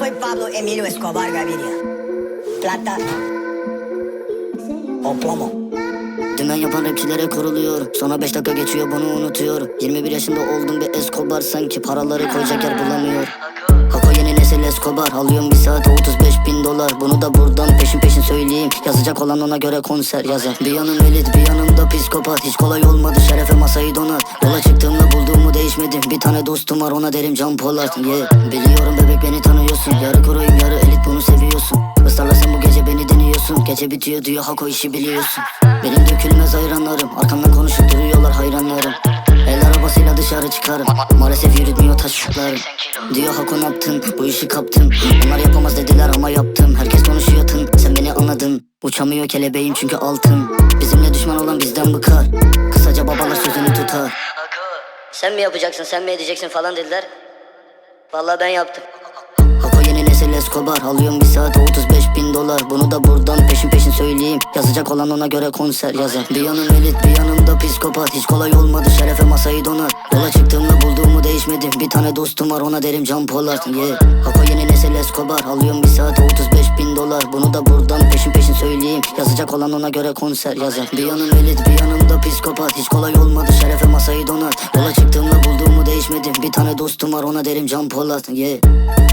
soy Pablo Emilio Escobar Gaviria. Plata. O plomo. Dümen yapan rapçilere kuruluyor. Sonra 5 dakika geçiyor bunu unutuyor. 21 yaşında oldum bir Escobar Sanki paraları koyacak yer bulamıyor. Hako yeni nesil Escobar Alıyorum bir saate 35 bin dolar. Bunu da buradan peşin peşin söyleyeyim. Yazacak olan ona göre konser yazar. Bir yanım elit bir yanımda psikopat. Hiç kolay olmadı şerefe masayı donar. Yola çıktığımda değişmedim Tane dostum var ona derim Can Polat yeah. Biliyorum bebek beni tanıyorsun. Yarı kuruyum yarı elit bunu seviyorsun. Israrlarsan bu gece beni deniyorsun. Gece bitiyor diyor Hako işi biliyorsun. Benim dökülmez hayranlarım Arkamdan konuşup duruyorlar hayranlarım. El arabasıyla dışarı çıkarım. Maalesef yürütmüyor taşlarım Diyor Hako yaptın? Bu işi kaptım Onlar yapamaz dediler ama yaptım. Herkes konuşuyor tın. Sen beni anladın. Uçamıyor kelebeğim çünkü altın. Bizimle düşman olan Sen mi yapacaksın sen mi edeceksin falan dediler. Vallahi ben yaptım. Hako yeni nesil Escobar Alıyorum bir saate 35 bin dolar. Bunu da buradan peşin peşin söyleyeyim. Yazacak olan ona göre konser yazar. Bir yanım elit bir yanımda psikopat. Hiç kolay olmadı şerefe masayı donar. Yola çıktığımda bulduğumu değişmedim. Bir tane dostum var ona derim Can Polat. Yeah. Hako yeni nesil Escobar Alıyorum bir saate 35 bin dolar. Bunu da buradan peşin peşin söyleyeyim. Yazacak olan ona göre konser yazar. Bir yanım elit bir yanımda psikopat. Hiç kolay olmadı şerefe masayı donar var ona derim Can Polat yeah.